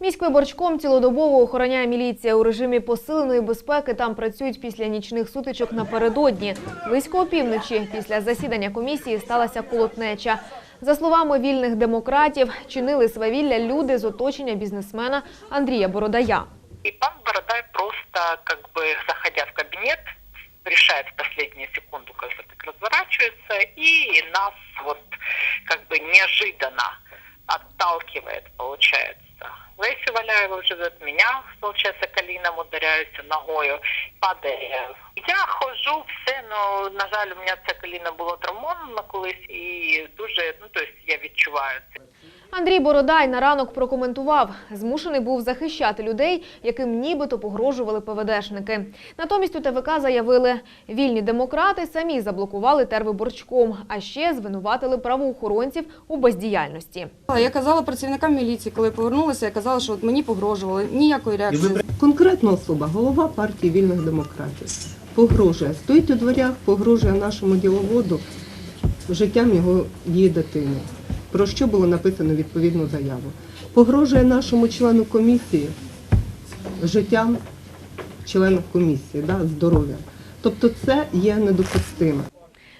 Міськвиборчком цілодобово охороняє міліція. У режимі посиленої безпеки там працюють після нічних сутичок напередодні. Близько опівночі після засідання комісії сталася колотнеча. За словами вільних демократів, чинили свавілля люди з оточення бізнесмена Андрія Бородая. И пан Бородай просто, как бы, заходя в кабинет, решает в последнюю секунду, как бы так разворачивается, и нас вот как бы неожиданно отталкивает, получается. Лесю Валяєву живет, меня, получается, коліном ударяюся ногою, падає. Я ходжу, все, ну, на жаль, у мене це коліно було травмовано колись, і дуже, ну, тобто я відчуваю це. Андрій Бородай на ранок прокоментував, змушений був захищати людей, яким нібито погрожували ПВДшники. Натомість у ТВК заявили, вільні демократи самі заблокували тервиборчком, а ще звинуватили правоохоронців у бездіяльності. Я казала працівникам міліції, коли повернулася, я казала, що от мені погрожували. Ніякої реакції. Конкретна особа, голова партії вільних демократів, погрожує, стоїть у дверях, погрожує нашому діловоду життям його її дитини. Про що було написано відповідну заяву. Погрожує нашому члену комісії життям членів комісії, да, здоров'я. Тобто це є недопустимо.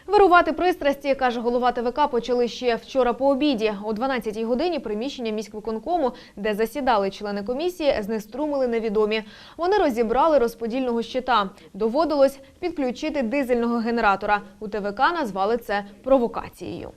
Вирувати пристрасті, каже голова ТВК, почали ще вчора по обіді. О 12-й годині приміщення міськвиконкому, де засідали члени комісії, знеструмили невідомі. Вони розібрали розподільного щита. Доводилось підключити дизельного генератора. У ТВК назвали це провокацією.